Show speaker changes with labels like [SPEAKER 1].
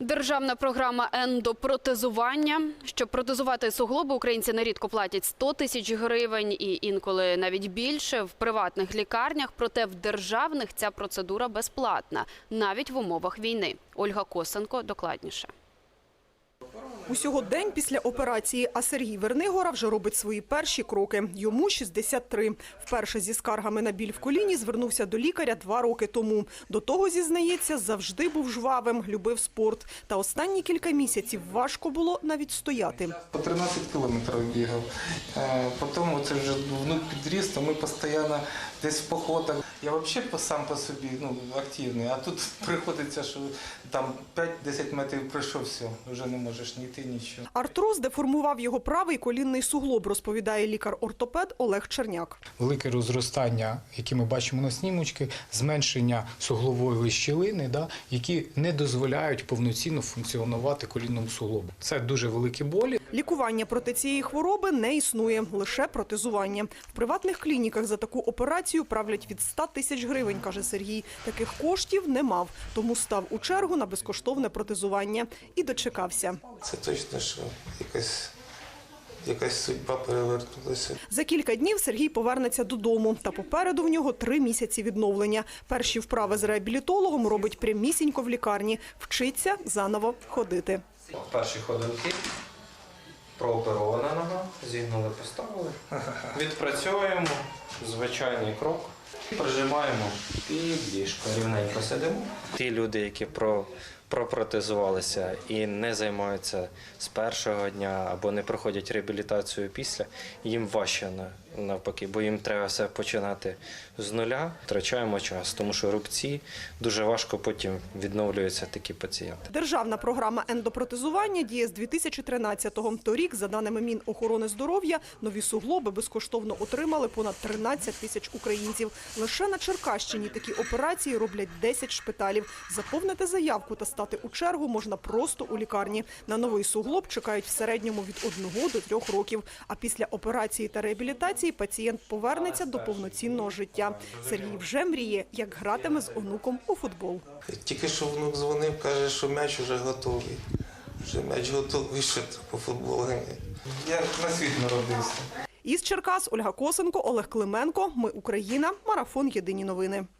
[SPEAKER 1] Державна програма ендопротезування. Щоб протезувати суглоби, українці нерідко платять 100 тисяч гривень і інколи навіть більше в приватних лікарнях. Проте в державних ця процедура безплатна, навіть в умовах війни. Ольга Косенко докладніше.
[SPEAKER 2] Усього день після операції, а Сергій Вернигора вже робить свої перші кроки. Йому 63. Вперше зі скаргами на біль в коліні звернувся до лікаря два роки тому. До того, зізнається, завжди був жвавим, любив спорт. Та останні кілька місяців важко було навіть стояти.
[SPEAKER 3] По 13 кілометрів бігав. Е, Потім це вже внук підріс, то ми постійно десь в походах. Я взагалі сам по собі ну, активний, а тут приходиться, що там 5-10 метрів пройшов, все, вже не можеш ні йти, нічого.
[SPEAKER 2] Артроз деформував його правий колінний суглоб, розповідає лікар-ортопед Олег Черняк.
[SPEAKER 4] велике розростання, яке ми бачимо на снімочки, зменшення суглової щілини, да, які не дозволяють повноцінно функціонувати колінному суглобу. Це дуже великі болі.
[SPEAKER 2] Лікування проти цієї хвороби не існує, лише протезування. В приватних клініках за таку операцію правлять від 100 тисяч гривень, каже Сергій. Таких коштів не мав, тому став у чергу на безкоштовне протезування і дочекався.
[SPEAKER 3] Це точно, що якась, якась судьба перевернулася.
[SPEAKER 2] За кілька днів Сергій повернеться додому, та попереду в нього три місяці відновлення. Перші вправи з реабілітологом робить прямісінько в лікарні, вчиться заново ходити.
[SPEAKER 5] Перші ходунки, прооперована нога, зігнули, поставили. Відпрацьовуємо звичайний крок. Прижимаємо під ліжко, рівненько сидимо. Ті люди, які про, пропротезувалися і не займаються з першого дня або не проходять реабілітацію після, їм важче на- навпаки, бо їм треба все починати з нуля. Втрачаємо час, тому що рубці дуже важко потім відновлюються такі пацієнти.
[SPEAKER 2] Державна програма ендопротезування діє з 2013-го. Торік, за даними Мінохорони здоров'я, нові суглоби безкоштовно отримали понад 13 тисяч українців. Лише на Черкащині такі операції роблять 10 шпиталів. Заповнити заявку та стати у чергу можна просто у лікарні. На новий суглоб чекають в середньому від 1 до 3 років. А після операції та реабілітації пацієнт повернеться до повноцінного життя. Сергій вже мріє, як гратиме з онуком у футбол.
[SPEAKER 3] Тільки що внук дзвонив, каже, що м'яч вже готовий. Вже м'яч готовий, що по футболу. Я на світ народився.
[SPEAKER 2] Із Черкас Ольга Косенко, Олег Клименко. Ми Україна. Марафон. Єдині новини.